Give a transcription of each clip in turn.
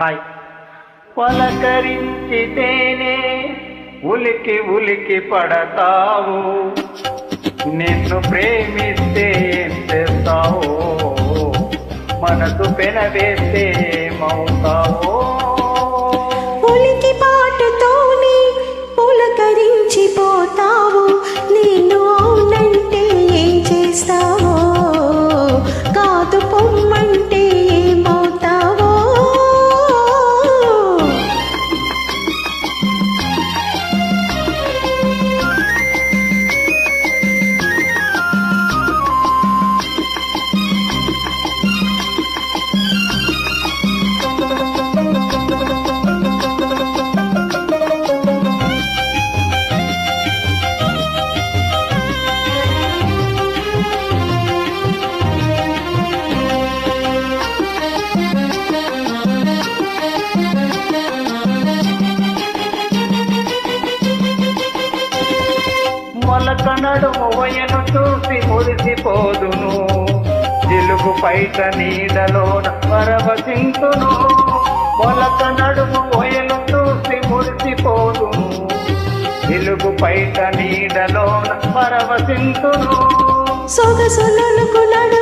Hi. పలకరించితేనే ఉలికి ఉలికి పడతావు. నిన్ను ప్రేమిస్తే ఏం చేస్తావో? మనసు పెనవేస్తే ఏమవుతావో? ఉలికి పాటుతోనే పులకరించిపోతావు. నేను అవునంటే ఏం చేస్తావో? కాదు పొమ్మంటే మొలక నడుము చూసి మురిసిపోదును. జిలుగు పైట నీడలోన పరవశింతును మొలక నడుము వయను చూసి మురిసిపోదును. జిలుగు పైట నీడలోన పరవశింతును సొగసులకు నడుము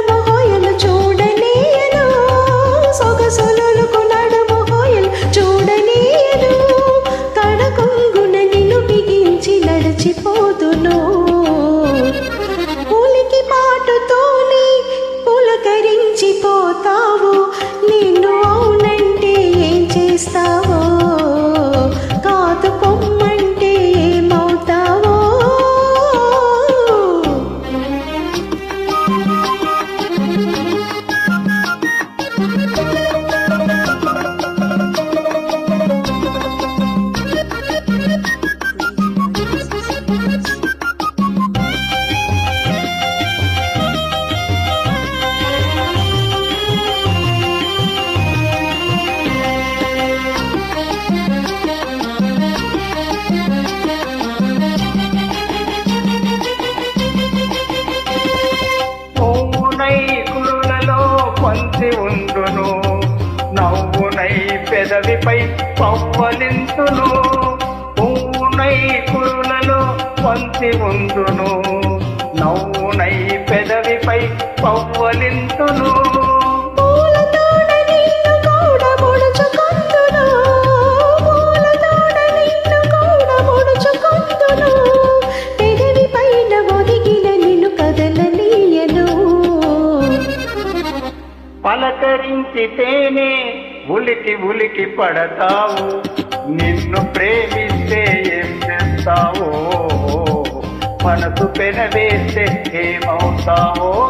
పులకరించిపోతావు పెదవిపై పవ్వలింతును. పువ్వునై కురులలో పొంచి ఉండును. నవ్వునై పెదవిపై పవ్వలింతును. పైన పలకరించితేనే ఉలికి ఉలికి పడతావు. నిన్ను ప్రేమిస్తే ఏం చేస్తావో? మనసు పెనవేస్తే ఏమవుతావో?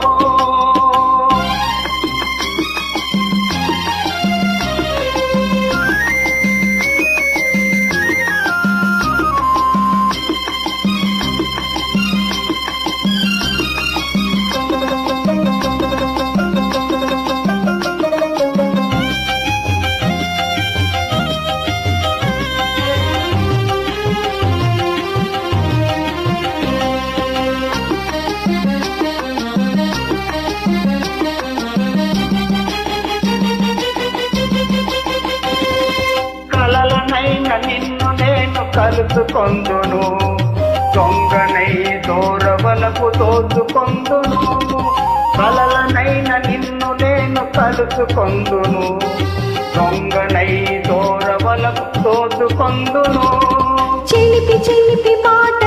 నిన్ను నేను కలుసుకొందును. దొంగనై దూరవలకు తోచుకొందును కలలనైన నిన్ను నేను కలుసుకొందును. దొంగనై దూరవలకు తోచుకొందును చెలిపి చెలిపి మాట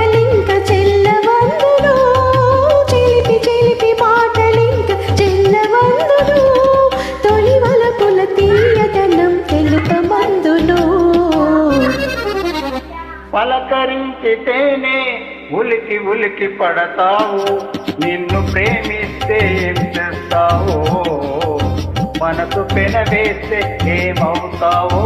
పలకరించితేనే ఉలికి ఉలికి పడతావు. నిన్ను ప్రేమిస్తే ఏం చేస్తావో? మనసు పెనవేస్తే ఏమవుతావో?